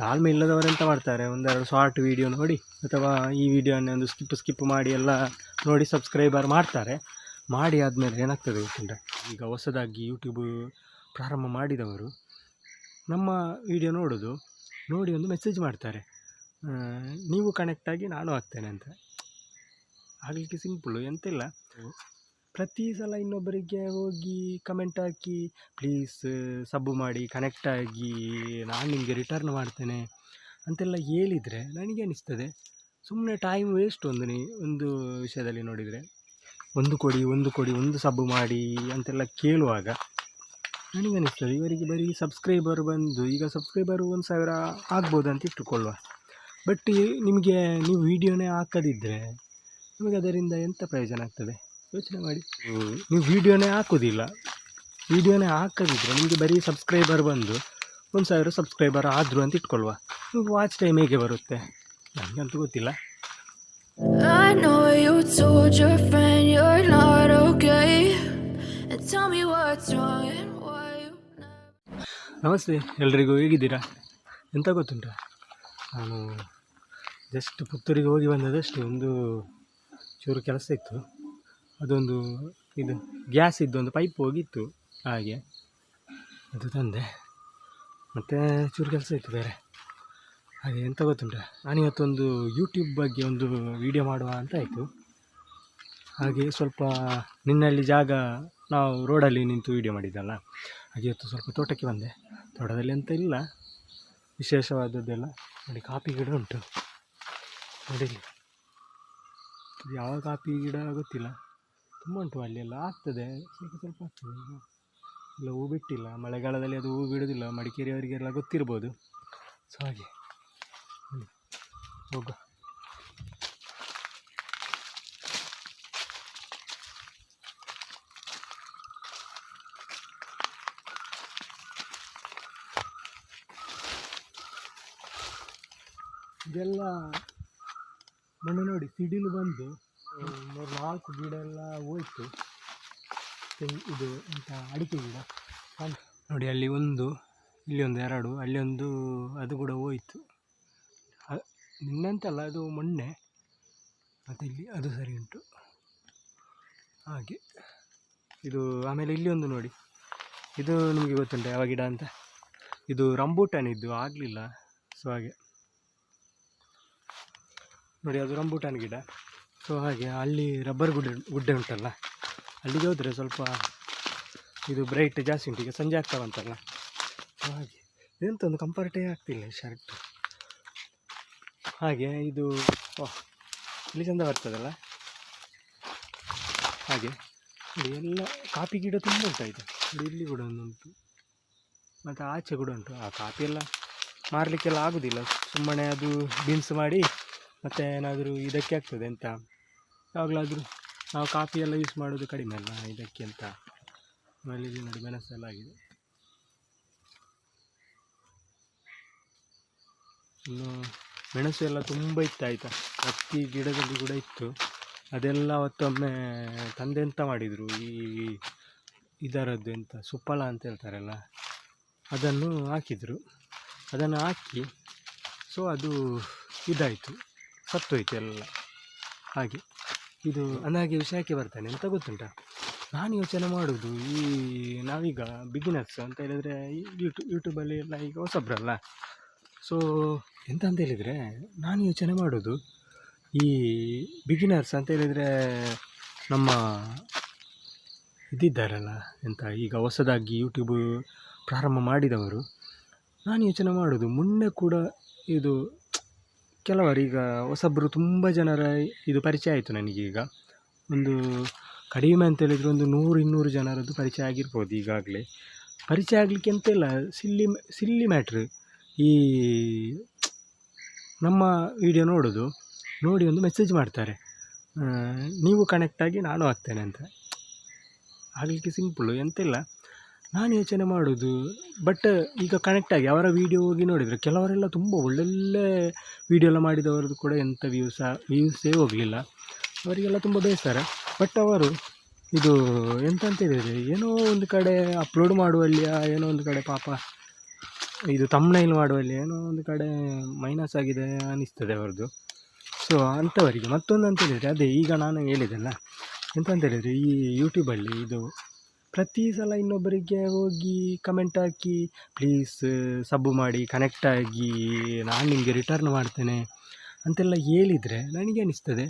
ತಾಳ್ಮೆ ಇಲ್ಲದವರು ಎಂತ ಮಾಡ್ತಾರೆ. ಒಂದೆರಡು ಶಾರ್ಟ್ ವೀಡಿಯೋ ನೋಡಿ, ಅಥವಾ ಈ ವಿಡಿಯೋನೇ ಒಂದು ಸ್ಕಿಪ್ ಸ್ಕಿಪ್ ಮಾಡಿ ಎಲ್ಲ ನೋಡಿ ಸಬ್ಸ್ಕ್ರೈಬರ್ ಮಾಡ್ತಾರೆ. ಮಾಡಿ ಆದಮೇಲೆ ಏನಾಗ್ತದೆ ಗೊತ್ತಿಲ್ಲ ಈಗ ಹೊಸದಾಗಿ ಯೂಟ್ಯೂಬ್ ಪ್ರಾರಂಭ ಮಾಡಿದವರು ನಮ್ಮ ವಿಡಿಯೋ ನೋಡೋದು, ನೋಡಿ ಒಂದು ಮೆಸೇಜ್ ಮಾಡ್ತಾರೆ. ನೀವು ಕನೆಕ್ಟಾಗಿ ನಾನು ಆಗ್ತೇನೆ ಅಂತ. ಆಗಲಿಕ್ಕೆ ಸಿಂಪಲ್ಲು ಎಂತಿಲ್ಲ ಪ್ರತಿ ಸಲ ಇನ್ನೊಬ್ಬರಿಗೆ ಹೋಗಿ ಕಮೆಂಟ್ ಹಾಕಿ ಪ್ಲೀಸ್ ಸಬ್ಬು ಮಾಡಿ ಕನೆಕ್ಟ್ ಆಗಿ, ನಾನು ನಿಮಗೆ ರಿಟರ್ನ್ ಮಾಡ್ತೇನೆ. ಅಂತೆಲ್ಲ ಹೇಳಿದರೆ ನನಗೆ ಅನಿಸ್ತದೆ. ಸುಮ್ಮನೆ ಟೈಮ್ ವೇಸ್ಟ್ ಒಂದು ಒಂದು ವಿಷಯದಲ್ಲಿ ನೋಡಿದರೆ. ಒಂದು ಕೊಡಿ ಒಂದು ಕೊಡಿ, ಒಂದು ಸಬ್ಬು ಮಾಡಿ ಅಂತೆಲ್ಲ ಕೇಳುವಾಗ ನನಗೆ ಅನಿಸ್ತದೆ, ಇವರಿಗೆ ಬರೀ ಸಬ್ಸ್ಕ್ರೈಬರ್ ಬಂದು, ಈಗ ಸಬ್ಸ್ಕ್ರೈಬರು ಒಂದು ಸಾವಿರ ಆಗ್ಬೋದು ಅಂತ ಇಟ್ಟುಕೊಳ್ಳುವ ಬಟ್ ನಿಮಗೆ, ನೀವು ವಿಡಿಯೋನೇ ಹಾಕದಿದ್ದರೆ ನಿಮಗೆ ಅದರಿಂದ ಎಂಥ ಪ್ರಯೋಜನ ಆಗ್ತದೆ? ಯೋಚನೆ ಮಾಡಿ. ನೀವು ವಿಡಿಯೋನೇ ಹಾಕೋದಿಲ್ಲ. ವಿಡಿಯೋನೇ ಹಾಕದಿದ್ದರೆ ನಿಮಗೆ ಬರೀ ಸಬ್ಸ್ಕ್ರೈಬರ್ ಬಂದು ಒಂದು ಸಾವಿರ ಸಬ್ಸ್ಕ್ರೈಬರ್ ಆದರು ಅಂತ ಇಟ್ಕೊಳ್ವಾ. ನೀವು ವಾಚ್ ಟೈಮ್ ಹೇಗೆ ಬರುತ್ತೆ? ನನಗಂತೂ ಗೊತ್ತಿಲ್ಲ. ನಮಸ್ತೆ ಎಲ್ರಿಗೂ ಹೇಗಿದ್ದೀರಾ? ಎಂತ ಗೊತ್ತುಂಟ? ನಾನು ಜಸ್ಟ್ ಪುತ್ತೂರಿಗೆ ಹೋಗಿ ಬಂದದಷ್ಟೇ ಒಂದು ಚೂರು ಕೆಲಸ ಇತ್ತು. ಅದೊಂದು ಇದು ಗ್ಯಾಸ್ ಇದ್ದೊಂದು ಪೈಪ್ ಹೋಗಿತ್ತು, ಹಾಗೆ. ಅದು ತಂದೆ. ಮತ್ತು ಚೂರು ಕೆಲಸ ಇತ್ತು ಬೇರೆ. ಹಾಗೆ ಎಂತ ಗೊತ್ತುಂಟ? ನಾನಿವತ್ತೊಂದು ಯೂಟ್ಯೂಬ್ ಬಗ್ಗೆ ಒಂದು ವಿಡಿಯೋ ಮಾಡುವ ಅಂತ ಆಯಿತು. ಹಾಗೆ ಸ್ವಲ್ಪ ನಿನ್ನಲ್ಲಿ ಜಾಗ, ನಾವು ರೋಡಲ್ಲಿ ನಿಂತು ವೀಡಿಯೋ ಮಾಡಿದ್ದಲ್ಲ. ಹಾಗೆ ಇವತ್ತು ಸ್ವಲ್ಪ ತೋಟಕ್ಕೆ ಬಂದೆ. ತೋಟದಲ್ಲಿ ಎಂತ ಇಲ್ಲ. ವಿಶೇಷವಾದದ್ದೆಲ್ಲ ನೋಡಿ ಕಾಫಿ ಗಿಡ ಉಂಟು. ನೋಡಿ ಯಾವ ಕಾಫಿ ಗಿಡ ಗೊತ್ತಿಲ್ಲ. ತುಂಬ ಉಂಟು ಅಲ್ಲಿ, ಎಲ್ಲ ಆಗ್ತದೆ. ಸ್ವಲ್ಪ ಸ್ವಲ್ಪ ಆಗ್ತದೆ. ಇಲ್ಲ ಹೂ ಬಿಟ್ಟಿಲ್ಲ. ಮಳೆಗಾಲದಲ್ಲಿ ಅದು ಹೂ ಬಿಡೋದಿಲ್ಲ. ಮಡಿಕೇರಿಯವರಿಗೆಲ್ಲ ಗೊತ್ತಿರ್ಬೋದು. ಸೊ ಹಾಗೆ. ಹೋಗ ಇದೆಲ್ಲ ಮೊನ್ನೆ ನೋಡಿ, ಸಿಡಿಲು ಬಂದು ಮೂರು ನಾಲ್ಕು ಗಿಡ ಎಲ್ಲ ಹೋಯ್ತು. ಇದು ಅಂತ ಅಡಿಕೆ ಗಿಡ? ನೋಡಿ, ಅಲ್ಲಿ ಒಂದು, ಇಲ್ಲಿ ಒಂದು ಎರಡು, ಅಲ್ಲಿ ಒಂದು ಅದು ಕೂಡ ಹೋಯ್ತು. ನಿನ್ನೆಂತಲ್ಲ, ಅದು ಮೊನ್ನೆ. ಮತ್ತು ಇಲ್ಲಿ ಅದು ಸರಿ ಉಂಟು. ಹಾಗೆ. ಇದು ಆಮೇಲೆ ಇಲ್ಲಿ ಒಂದು ನೋಡಿ. ಇದು ನಿಮಗೆ ಗೊತ್ತುಂಟ, ಯಾವ ಗಿಡ ಅಂತ? ಇದು ರಂಬೂಟಾನ್ ಇದ್ದು ಆಗಲಿಲ್ಲ. ಸೊ ಹಾಗೆ. ನೋಡಿ, ಅದು ರಂಬೂಟಾನ್ ಗಿಡ. ಸೊ ಹಾಗೆ ಅಲ್ಲಿ ರಬ್ಬರ್ ಗುಡ್ಡೆ ಗುಡ್ಡೆ ಉಂಟಲ್ಲ? ಅಲ್ಲಿಗೆ ಹೋದರೆ ಸ್ವಲ್ಪ ಇದು ಬ್ರೈಟ್ ಜಾಸ್ತಿ ಉಂಟು. ಈಗ ಸಂಜೆ ಆಗ್ತಾವಂತಲ್ಲ ಸೊ ಹಾಗೆ. ಇದೆಂತ ಒಂದು ಕಂಫರ್ಟೇ ಆಗ್ತಿಲ್ಲ ಈ ಶರ್ಟ್ ಹಾಗೆ ಇದು ಇಲ್ಲಿ ಚಂದ ಬರ್ತದಲ್ಲ? ಹಾಗೆ. ಎಲ್ಲ ಕಾಫಿ ಗಿಡ ತುಂಬ ಉಂಟಾಯಿತು ಇಲ್ಲಿ ಕೂಡ ಒಂದು ಉಂಟು. ಮತ್ತು ಆಚೆ ಕೂಡ ಉಂಟು. ಆ ಕಾಫಿ ಎಲ್ಲ ಮಾರಲಿಕ್ಕೆಲ್ಲ ಆಗೋದಿಲ್ಲ. ಸುಮ್ಮನೆ ಅದು ಬೀನ್ಸ್ ಮಾಡಿ ಮತ್ತು ಏನಾದರೂ ಇದಕ್ಕೆ ಆಗ್ತದೆ ಅಂತ. ಯಾವಾಗಲಾದರೂ ನಾವು ಕಾಫಿ ಎಲ್ಲ ಯೂಸ್ ಮಾಡೋದು ಕಡಿಮೆ ಅಲ್ಲ ಇದಕ್ಕೆ ಅಂತ. ಆಮೇಲೆ ಇಲ್ಲಿ ನೋಡಿ ಮೆಣಸೆಲ್ಲ ಆಗಿದೆ ಇನ್ನು ಮೆಣಸು ಎಲ್ಲ ತುಂಬ ಇತ್ತು ಆಯಿತಾ. ಪ್ರತಿ ಗಿಡದಲ್ಲಿ ಕೂಡ ಇತ್ತು. ಅದೆಲ್ಲ ಅವತ್ತೊಮ್ಮೆ ತಂದೆ ಎಂತ ಮಾಡಿದರು? ಈ ಇದರದ್ದು ಎಂತ? ಸುಪ್ಪಳ ಅಂತ ಹೇಳ್ತಾರಲ್ಲ, ಅದನ್ನು ಹಾಕಿದರು. ಅದನ್ನು ಹಾಕಿ ಸೊ ಅದು ಇದಾಯಿತು. ಸತ್ತೋಯ್ತು ಎಲ್ಲ. ಹಾಗೆ. ಇದು ಅಂದಾಗೆ ವಿಷಯಕ್ಕೆ ಬರ್ತಾನೆ ಅಂತ ಗೊತ್ತುಂಟ? ನಾನು ಯೋಚನೆ ಮಾಡೋದು ಈ ನಾವೀಗ ಬಿಗಿನರ್ಸ್ ಅಂತ ಹೇಳಿದರೆ ಯೂಟ್ಯೂ ಯೂಟ್ಯೂಬಲ್ಲಿ ಎಲ್ಲ ಈಗ ಹೊಸಬ್ರಲ್ಲ. ಸೊ ಎಂತ ಅಂತ ಹೇಳಿದರೆ ನಾನು ಯೋಚನೆ ಮಾಡೋದು ಈ ಬಿಗಿನರ್ಸ್ ಅಂತ ಹೇಳಿದರೆ ನಮ್ಮ ಇದ್ದಿದ್ದಾರಲ್ಲ ಎಂತ ಈಗ ಹೊಸದಾಗಿ ಯೂಟ್ಯೂಬ್ ಪ್ರಾರಂಭ ಮಾಡಿದವರು. ನಾನು ಯೋಚನೆ ಮಾಡೋದು ಮುನ್ನೆ ಕೂಡ ಇದು ಕೆಲವರು ಈಗ ಹೊಸಬ್ರು ತುಂಬ ಜನರ ಇದು ಪರಿಚಯ ಆಯಿತು ನನಗೀಗ ಒಂದು ಕಡಿಮೆ ಅಂತ ಹೇಳಿದರೆ ಒಂದು ನೂರು, ಇನ್ನೂರು ಜನರದ್ದು ಪರಿಚಯ ಆಗಿರ್ಬೋದು ಈಗಾಗಲೇ. ಪರಿಚಯ ಆಗಲಿಕ್ಕೆ ಎಂತ ಇಲ್ಲ ಸಿಲ್ಲಿ ಸಿಲ್ಲಿ ಮ್ಯಾಟ್ರ್ ಈ ನಮ್ಮ ವಿಡಿಯೋ ನೋಡೋದು, ನೋಡಿ ಒಂದು ಮೆಸೇಜ್ ಮಾಡ್ತಾರೆ. ನೀವು ಕನೆಕ್ಟ್ ಆಗಿ ನಾನು ಆಗ್ತೇನೆ ಅಂತ. ಆಗಲಿಕ್ಕೆ ಸಿಂಪಲು ಎಂತಿಲ್ಲ ನಾನು ಯೋಚನೆ ಮಾಡೋದು ಬಟ್ ಈಗ ಕನೆಕ್ಟ್ ಆಗಿ ಅವರ ವೀಡಿಯೋ ಹೋಗಿ ನೋಡಿದರೆ ಕೆಲವರೆಲ್ಲ ತುಂಬ ಒಳ್ಳೊಳ್ಳೆ ವೀಡಿಯೋ ಎಲ್ಲ ಮಾಡಿದವರದ್ದು ಕೂಡ ಎಂಥ ವ್ಯೂಸ ವ್ಯೂಸೇ ಹೋಗಲಿಲ್ಲ. ಅವರಿಗೆಲ್ಲ ತುಂಬ ಬೇಸರ. ಬಟ್ ಅವರು ಇದು ಎಂತಂತ ಹೇಳಿದರೆ, ಏನೋ ಒಂದು ಕಡೆ ಅಪ್ಲೋಡ್ ಮಾಡುವಲ್ಲಿಯ ಏನೋ ಒಂದು ಕಡೆ ಪಾಪ ಇದು ತಮ್ಮನೈಲ್ ಮಾಡುವಲ್ಲಿ ಏನೋ ಒಂದು ಕಡೆ ಮೈನಸ್ ಆಗಿದೆ ಅನ್ನಿಸ್ತದೆ ಅವ್ರದ್ದು. ಸೊ ಅಂಥವರಿಗೆ ಮತ್ತೊಂದು ಅಂತ ಹೇಳಿದರೆ, ಅದೇ ಈಗ ನಾನು ಹೇಳಿದೆಲ್ಲ ಎಂತ ಅಂತ ಹೇಳಿದರೆ ಈ ಯೂಟ್ಯೂಬಲ್ಲಿ ಇದು ಪ್ರತಿ ಸಲ ಇನ್ನೊಬ್ಬರಿಗೆ ಹೋಗಿ ಕಮೆಂಟ್ ಹಾಕಿ ಪ್ಲೀಸ್ ಸಬ್ಬು ಮಾಡಿ ಕನೆಕ್ಟ್ ಆಗಿ, ನಾನು ನಿಮಗೆ ರಿಟರ್ನ್ ಮಾಡ್ತೇನೆ. ಅಂತೆಲ್ಲ ಹೇಳಿದರೆ ನನಗೆ ಅನಿಸ್ತದೆ.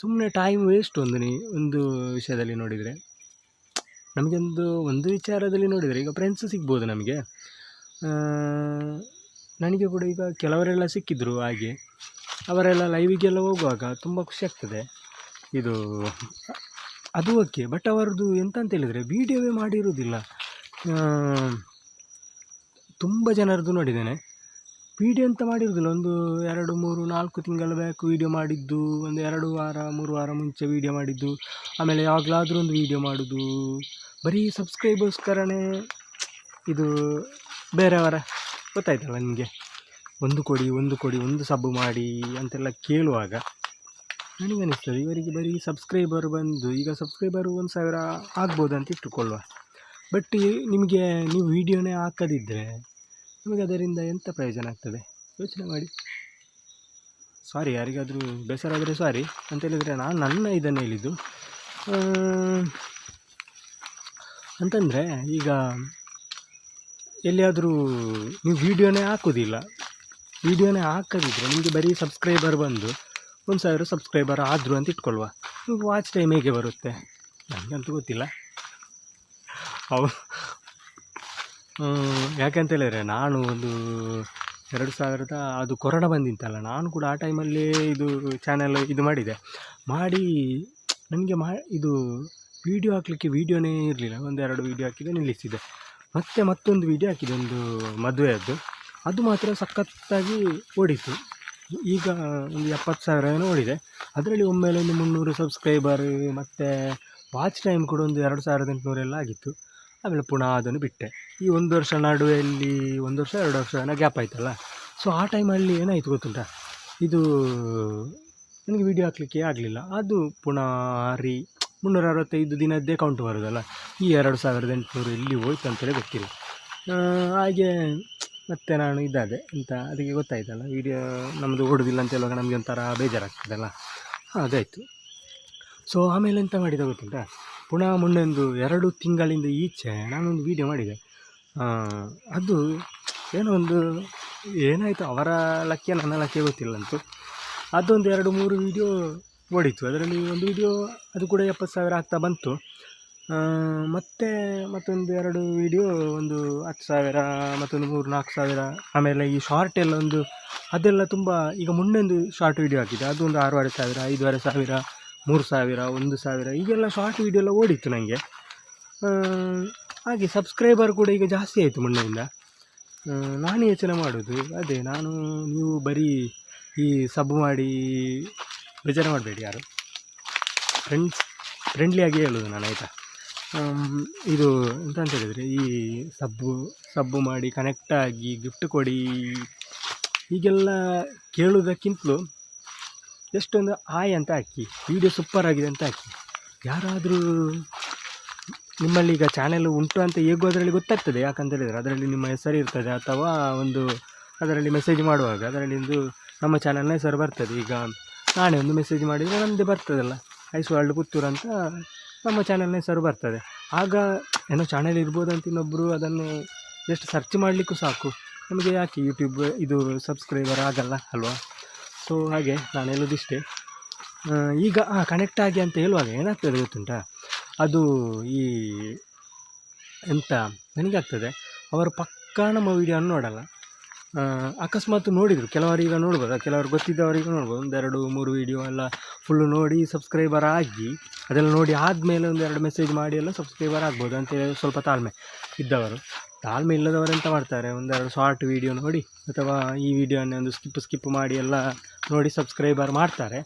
ಸುಮ್ಮನೆ ಟೈಮ್ ವೇಸ್ಟ್ ಒಂದು ನೀ, ಒಂದು ವಿಷಯದಲ್ಲಿ ನೋಡಿದರೆ. ನಮಗೊಂದು ಒಂದು ವಿಚಾರದಲ್ಲಿ ನೋಡಿದರೆ, ಈಗ ಫ್ರೆಂಡ್ಸು ಸಿಗ್ಬೋದು ನಮಗೆ. ನನಗೆ ಕೂಡ ಈಗ ಕೆಲವರೆಲ್ಲ ಸಿಕ್ಕಿದ್ರು ಹಾಗೆ. ಅವರೆಲ್ಲ ಲೈವಿಗೆಲ್ಲ ಹೋಗುವಾಗ ತುಂಬ ಖುಷಿ ಆಗ್ತದೆ. ಇದು ಅದು ಓಕೆ. ಬಟ್ ಅವರದ್ದು ಎಂತ ಅಂತ ಹೇಳಿದರೆ ವೀಡಿಯೋವೇ ಮಾಡಿರುವುದಿಲ್ಲ. ತುಂಬ ಜನರದ್ದು ನೋಡಿದ್ದೇನೆ. ವೀಡಿಯೋ ಅಂತ ಮಾಡಿರೋದಿಲ್ಲ ಒಂದು ಎರಡು, ಮೂರು, ನಾಲ್ಕು ತಿಂಗಳ ಬ್ಯಾಕ್ ವೀಡಿಯೋ ಮಾಡಿದ್ದು, ಒಂದು ಎರಡು ವಾರ, ಮೂರು ವಾರ ಮುಂಚೆ ವೀಡಿಯೋ ಮಾಡಿದ್ದು, ಆಮೇಲೆ ಯಾವಾಗಲಾದರೂ ಒಂದು ವೀಡಿಯೋ ಮಾಡೋದು. ಬರೀ ಸಬ್ಸ್ಕ್ರೈಬರ್ಸ್ಕರನೇ ಇದು ಬೇರೆಯವರ ಗೊತ್ತಾಯ್ತಲ್ಲ ನಿಮಗೆ? ಒಂದು ಕೊಡಿ ಒಂದು ಕೊಡಿ, ಒಂದು ಸಬ್ ಮಾಡಿ ಅಂತೆಲ್ಲ ಕೇಳುವಾಗ ನನಗನ್ನಿಸ್ತದೆ ಇವರಿಗೆ ಬರೀ ಸಬ್ಸ್ಕ್ರೈಬರ್ ಬಂದು, ಈಗ ಸಬ್ಸ್ಕ್ರೈಬರು ಒಂದು ಸಾವಿರ ಆಗ್ಬೋದು ಅಂತ ಇಟ್ಟುಕೊಳ್ಳುವ ಬಟ್ ನಿಮಗೆ ನೀವು ವೀಡಿಯೋನೇ ಹಾಕದಿದ್ದರೆ ನಿಮಗೆ ಅದರಿಂದ ಎಂಥ ಪ್ರಯೋಜನ ಆಗ್ತದೆ? ಯೋಚನೆ ಮಾಡಿ. ಸಾರಿ ಯಾರಿಗಾದರೂ ಬೇಸರ ಆದರೆ ಸಾರಿ ಅಂತ ಹೇಳಿದರೆ ನಾನು ನನ್ನ ಇದನ್ನು ಹೇಳಿದ್ದು. ಅಂತಂದರೆ ಈಗ ಎಲ್ಲಿಯಾದರೂ ನೀವು ವೀಡಿಯೋನೇ ಹಾಕೋದಿಲ್ಲ. ವೀಡಿಯೋನೇ ಹಾಕದಿದ್ದರೆ ನಿಮಗೆ ಬರೀ ಸಬ್ಸ್ಕ್ರೈಬರ್ ಬಂದು ಒಂದು ಸಾವಿರ ಸಬ್ಸ್ಕ್ರೈಬರ್ ಆದರು ಅಂತ ಇಟ್ಕೊಳ್ಳುವ ನೀವು ವಾಚ್ ಟೈಮ್ ಹೇಗೆ ಬರುತ್ತೆ? ನನಗಂತೂ ಗೊತ್ತಿಲ್ಲ. ಹೌದು ಯಾಕಂತ ಹೇಳಿದ್ರೆ ನಾನು ಒಂದು ಎರಡು ಸಾವಿರದ, ಅದು ಕೊರೋನಾ ಬಂದಿಂತಲ್ಲ ನಾನು ಕೂಡ ಆ ಟೈಮಲ್ಲೇ ಇದು ಚಾನೆಲ್ ಇದು ಮಾಡಿದೆ. ಮಾಡಿ, ನನಗೆ ಮಾ, ಇದು ವೀಡಿಯೋ ಹಾಕಲಿಕ್ಕೆ ವೀಡಿಯೋನೇ ಇರಲಿಲ್ಲ. ಒಂದೆರಡು ವೀಡಿಯೋ ಹಾಕಿದೆ, ನಿಲ್ಲಿಸಿದೆ. ಮತ್ತೆ ಮತ್ತೊಂದು ವೀಡಿಯೋ ಹಾಕಿದೆ, ಒಂದು ಮದುವೆಯದ್ದು. ಅದು ಮಾತ್ರ ಸಖತ್ತಾಗಿ ಓಡಿತು. ಈಗ ಒಂದು ಎಪ್ಪತ್ತು ಸಾವಿರ ಏನೋ ಅದರಲ್ಲಿ ಒಮ್ಮೆಲೆ ಒಂದು ಮುನ್ನೂರು ಸಬ್ಸ್ಕ್ರೈಬರ್ ಮತ್ತು ವಾಚ್ ಟೈಮ್ ಕೂಡ ಒಂದು ಎರಡು ಸಾವಿರದ ಎಂಟುನೂರೆಲ್ಲ ಆಗಿತ್ತು. ಆಮೇಲೆ ಪುನಃ ಅದನ್ನು ಬಿಟ್ಟೆ. ಈ ಒಂದು ವರ್ಷ ನಡುವೆಯಲ್ಲಿ ಒಂದು ವರ್ಷ, ಎರಡು ವರ್ಷ ಏನೋ ಗ್ಯಾಪ್ ಆಯ್ತಲ್ಲ. ಸೊ ಆ ಟೈಮಲ್ಲಿ ಏನಾಯಿತು ಗೊತ್ತುಂಟ? ಇದು ನನಗೆ ವೀಡಿಯೋ ಹಾಕಲಿಕ್ಕೆ ಆಗಲಿಲ್ಲ. ಅದು ಪುನಃ ರೀ, ಮುನ್ನೂರ ಅರವತ್ತೈದು ದಿನದ್ದೇ ಕೌಂಟ್ ಬರೋದಲ್ಲ. ಈ ಎರಡು ಸಾವಿರದ ಎಂಟುನೂರು ಎಲ್ಲಿ ಹೋಯ್ತು ಅಂತೇಳಿ ಗೊತ್ತಿಲ್ಲ. ಹಾಗೆ ಮತ್ತೆ ನಾನು ಇದ್ದಾದೆ ಅಂತ ಅದಕ್ಕೆ ಗೊತ್ತಾಯ್ತಲ್ಲ ವೀಡಿಯೋ ನಮ್ಮದು ಓಡೋದಿಲ್ಲ ಅಂತ ಹೇಳುವಾಗ ನಮಗೆ ಒಂಥರ ಬೇಜಾರಾಗ್ತದಲ್ಲ. ಅದಾಯಿತು ಸೊ ಆಮೇಲೆ ಎಂತ ಮಾಡಿದ ಗೊತ್ತುಂಟಾ? ಪುನಃ ಮೊನ್ನೆ ಒಂದು ಎರಡು ತಿಂಗಳಿಂದ ಈಚೆ ನಾನೊಂದು ವೀಡಿಯೋ ಮಾಡಿದೆ. ಅದು ಏನೋ ಒಂದು ಏನಾಯಿತು, ಅವರ ಲಕ್ಕ ನನ್ನ ಲಕ್ಕೆ ಗೊತ್ತಿಲ್ಲ ಅಂತೂ. ಅದೊಂದು ಎರಡು ಮೂರು ವೀಡಿಯೋ ಓಡಿತು ಅದರಲ್ಲಿ ಒಂದು ವೀಡಿಯೋ ಅದು ಕೂಡ ಎಪ್ಪತ್ತು ಸಾವಿರ ಆಗ್ತಾ ಬಂತು. ಮತ್ತೆ ಮತ್ತೊಂದು ಎರಡು ವೀಡಿಯೋ ಒಂದು ಹತ್ತು ಸಾವಿರ, ಮತ್ತೊಂದು ಮೂರು, ನಾಲ್ಕು ಸಾವಿರ, ಆಮೇಲೆ ಈ ಶಾರ್ಟ್ ಎಲ್ಲ ಒಂದು, ಅದೆಲ್ಲ ತುಂಬ, ಈಗ ಮೊನ್ನೆ ಒಂದು ಶಾರ್ಟ್ ವೀಡಿಯೋ ಆಗಿದೆ. ಅದು ಒಂದು ಆರೂವರೆ ಸಾವಿರ, ಐದೂವರೆ ಸಾವಿರ, ಮೂರು ಸಾವಿರ, ಒಂದು ಸಾವಿರ, ಈಗೆಲ್ಲ ಶಾರ್ಟ್ ವೀಡಿಯೋ ಎಲ್ಲ ಓಡಿತ್ತು ನನಗೆ ಹಾಗೆ ಸಬ್ಸ್ಕ್ರೈಬರ್ ಕೂಡ ಈಗ ಜಾಸ್ತಿ ಆಯಿತು ಮೊನ್ನೆಯಿಂದ. ನಾನು ಯೋಚನೆ ಮಾಡೋದು, ಅದೇ ನಾನು, ನೀವು ಬರೀ ಈ ಸಬ್ ಮಾಡಿ ಬೇಜಾರು ಮಾಡಬೇಡಿ ಯಾರು. ಫ್ರೆಂಡ್ಸ್ ಫ್ರೆಂಡ್ಲಿಯಾಗಿ ಹೇಳೋದು ನಾನು, ಆಯಿತಾ? ಇದು ಎಂತ ಹೇಳಿದರೆ ಈ ಸಬ್ಬು ಸಬ್ಬು ಮಾಡಿ ಕನೆಕ್ಟ್ ಆಗಿ ಗಿಫ್ಟ್ ಕೊಡಿ. ಹೀಗೆಲ್ಲ ಕೇಳೋದಕ್ಕಿಂತಲೂ ಎಷ್ಟೊಂದು ಆಯ್ ಅಂತ ಹಾಕಿ ವೀಡಿಯೋ ಸೂಪರ್ ಆಗಿದೆ ಅಂತ ಹಾಕಿ, ಯಾರಾದರೂ ನಿಮ್ಮಲ್ಲಿ ಈಗ ಚಾನೆಲ್ ಉಂಟು ಅಂತ ಹೇಗೋ ಅದರಲ್ಲಿ ಗೊತ್ತಾಗ್ತದೆ. ಯಾಕಂತ ಹೇಳಿದರೆ ಅದರಲ್ಲಿ ನಿಮ್ಮ ಹೆಸರು ಇರ್ತದೆ ಅಥವಾ ಒಂದು ಅದರಲ್ಲಿ ಮೆಸೇಜ್ ಮಾಡುವಾಗ ಅದರಲ್ಲಿ ಒಂದು ನಮ್ಮ ಚಾನಲ್ನ ಹೆಸರು ಬರ್ತದೆ. ಈಗ ನಾನೇ ಒಂದು ಮೆಸೇಜ್ ಮಾಡಿದರೆ ನಮ್ಮದೇ ಬರ್ತದಲ್ಲ. ಐಸ್ ವರ್ಲ್ಡ್ ಪುತ್ತೂರು ಅಂತ ನಮ್ಮ ಚಾನಲ್ನ ಹೆಸರು ಬರ್ತದೆ. ಆಗ ಏನೋ ಚಾನೆಲ್ ಇರ್ಬೋದಂತ ಇನ್ನೊಬ್ಬರು ಅದನ್ನು ಜಸ್ಟ್ ಸರ್ಚ್ ಮಾಡಲಿಕ್ಕೂ ಸಾಕು. ನಮಗೆ ಯಾಕೆ ಯೂಟ್ಯೂಬ್ ಇದು ಸಬ್ಸ್ಕ್ರೈಬರ್ ಆಗಲ್ಲ ಅಲ್ವಾ? ಸೊ ಹಾಗೆ ನಾನು ಹೇಳೋದಿಷ್ಟೇ. ಈಗ ಕನೆಕ್ಟ್ ಆಗಿ ಅಂತ ಹೇಳುವಾಗ ಏನಾಗ್ತದೆ ಗೊತ್ತುಂಟ? ಅದು ಈ ಎಂತ ನನಗಾಗ್ತದೆ ಅವರು ಪಕ್ಕಾ ನಮ್ಮ ವೀಡಿಯೋನ ನೋಡಲ್ಲ. ಅಕಸ್ಮಾತ್ ನೋಡಿದರು. ಈಗ ನೋಡ್ಬೋದು, ಕೆಲವರು ಗೊತ್ತಿದ್ದವರಿಗೆ ನೋಡ್ಬೋದು. ಒಂದೆರಡು, ಮೂರು ವೀಡಿಯೋ ಎಲ್ಲ ಫುಲ್ಲು ನೋಡಿ ಸಬ್ಸ್ಕ್ರೈಬರ್ ಆಗಿ, ಅದೆಲ್ಲ ನೋಡಿ ಆದಮೇಲೆ ಒಂದೆರಡು ಮೆಸೇಜ್ ಮಾಡಿ ಎಲ್ಲ ಸಬ್ಸ್ಕ್ರೈಬರ್ ಆಗ್ಬೋದು ಅಂತೇಳಿ ಸ್ವಲ್ಪ ತಾಳ್ಮೆ ಇದ್ದವರು. ತಾಳ್ಮೆ ಇಲ್ಲದವರು ಎಂತ ಮಾಡ್ತಾರೆ? ಒಂದೆರಡು ಶಾರ್ಟ್ ವೀಡಿಯೋ ನೋಡಿ, ಅಥವಾ ಈ ವಿಡಿಯೋನೇ ಒಂದು ಸ್ಕಿಪ್ ಸ್ಕಿಪ್ ಮಾಡಿ ಎಲ್ಲ ನೋಡಿ ಸಬ್ಸ್ಕ್ರೈಬರ್ ಮಾಡ್ತಾರೆ.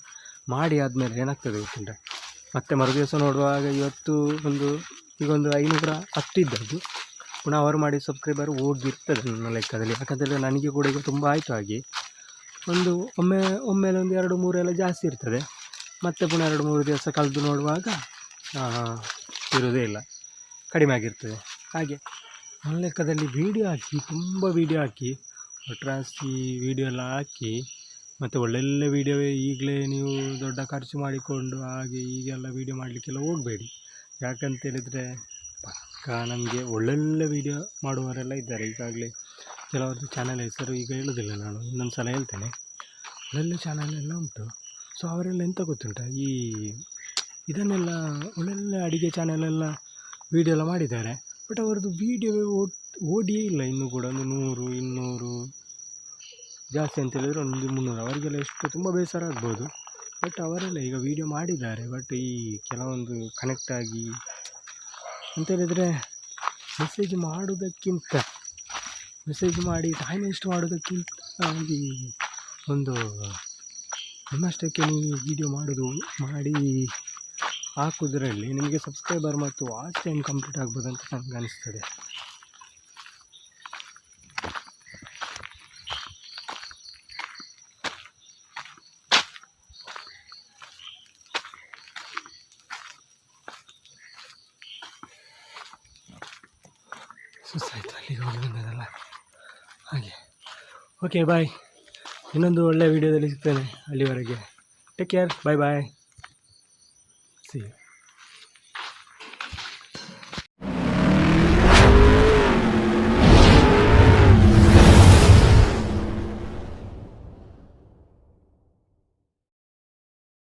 ಮಾಡಿ ಆದಮೇಲೆ ಏನಾಗ್ತದೆ ಗೊತ್ತಿಲ್ಲ ಮತ್ತೆ ಮರುದಿವಸ ನೋಡುವಾಗ ಇವತ್ತು ಒಂದು, ಈಗ ಒಂದು ಐನೂರ ಹತ್ತು ಇದ್ದದ್ದು. ಪುನಃ ಅವರು ಮಾಡಿ ಸಬ್ಸ್ಕ್ರೈಬರ್ ಹೋಗಿರ್ತದೆ ನನ್ನ ಲೆಕ್ಕದಲ್ಲಿ. ಯಾಕಂದರೆ ನನಗೆ ಕೂಡ ಈಗ ತುಂಬ ಆಯಿತು ಹಾಗೆ. ಒಂದು ಒಮ್ಮೆ, ಒಮ್ಮೆಲೆ ಒಂದು ಎರಡು ಮೂರು ಎಲ್ಲ ಜಾಸ್ತಿ ಇರ್ತದೆ. ಮತ್ತೆ ಪುನಃ ಎರಡು ಮೂರು ದಿವಸ ಕಳೆದು ನೋಡುವಾಗ ಇರೋದೇ ಇಲ್ಲ. ಕಡಿಮೆ ಆಗಿರ್ತದೆ. ಹಾಗೆ ನನ್ನ ಲೆಕ್ಕದಲ್ಲಿ ವೀಡಿಯೋ ಹಾಕಿ, ತುಂಬ ವೀಡಿಯೋ ಹಾಕಿ ಒಟ್ರಾಸಿ ವೀಡಿಯೋ ಎಲ್ಲ ಹಾಕಿ, ಮತ್ತು ಒಳ್ಳೊಳ್ಳೆ ವೀಡಿಯೋವೇ ಈಗಲೇ ನೀವು ದೊಡ್ಡ ಖರ್ಚು ಮಾಡಿಕೊಂಡು ಹಾಗೆ ಈಗೆಲ್ಲ ವೀಡಿಯೋ ಮಾಡಲಿಕ್ಕೆಲ್ಲ ಹೋಗಬೇಡಿ. ಯಾಕಂತ ಹೇಳಿದರೆ ಪಕ್ಕ ನಮಗೆ ಒಳ್ಳೊಳ್ಳೆ ವೀಡಿಯೋ ಮಾಡುವವರೆಲ್ಲ ಇದ್ದಾರೆ. ಈಗಾಗಲೇ ಕೆಲವರದ್ದು ಚಾನಲ್ ಹೆಸರು ಈಗ ಹೇಳೋದಿಲ್ಲ ನಾನು, ಇನ್ನೊಂದು ಸಲ ಹೇಳ್ತೇನೆ. ಒಳ್ಳೊಳ್ಳೆ ಚಾನಲ್ ಎಲ್ಲ ಉಂಟು. ಸೊ ಅವರೆಲ್ಲ ಎಂತ ಗೊತ್ತುಂಟ? ಈ ಇದನ್ನೆಲ್ಲ ಒಳ್ಳೊಳ್ಳೆ ಅಡುಗೆ ಚಾನಲೆಲ್ಲ ವೀಡಿಯೋ ಎಲ್ಲ ಮಾಡಿದ್ದಾರೆ. ಬಟ್ ಅವರದ್ದು ವೀಡಿಯೋವೇ ಓಡ್, ಓಡಿಯೇ ಇಲ್ಲ ಇನ್ನೂ ಕೂಡ. ಒಂದು ನೂರು, ಇನ್ನೂರು, ಜಾಸ್ತಿ ಅಂತ ಹೇಳಿದರೆ ಒಂದು ಮುನ್ನೂರು. ಅವರಿಗೆಲ್ಲ ಎಷ್ಟು ತುಂಬ ಬೇಸರ ಆಗ್ಬೋದು. ಬಟ್ ಅವರೆಲ್ಲ ಈಗ ವೀಡಿಯೋ ಮಾಡಿದ್ದಾರೆ. ಬಟ್ ಈ ಕೆಲವೊಂದು ಕನೆಕ್ಟ್ ಅಂತ ಹೇಳಿದರೆ ಮೆಸೇಜ್ ಮಾಡೋದಕ್ಕಿಂತ ಮೆಸೇಜ್ ಮಾಡಿ ಟೈಮ್ ವೇಸ್ಟ್ ಮಾಡೋದಕ್ಕಿಂತ ಈ ಒಂದು ನಿಮ್ಮಷ್ಟಕ್ಕೆ ನೀವು ವೀಡಿಯೋ ಮಾಡೋದು, ಮಾಡಿ ಹಾಕೋದ್ರಲ್ಲಿ ನಿಮಗೆ ಸಬ್ಸ್ಕ್ರೈಬರ್ ಮತ್ತು ವಾಚ್ ಟೈಮ್ ಕಂಪ್ಲೀಟ್ ಆಗ್ಬೋದು ಅಂತ ನನಗೆ ಅನಿಸ್ತದೆ ಸುಸ್ತಾಯಿತು ಅಲ್ಲಿಗೆ ಹೋಗಿ ಬಂದದಲ್ಲ ಹಾಗೆ. ಓಕೆ ಬಾಯ್ ಇನ್ನೊಂದು ಒಳ್ಳೆಯ ವೀಡಿಯೋದಲ್ಲಿ ಸಿಗ್ತೇನೆ ಅಲ್ಲಿವರೆಗೆ. Take care bye bye see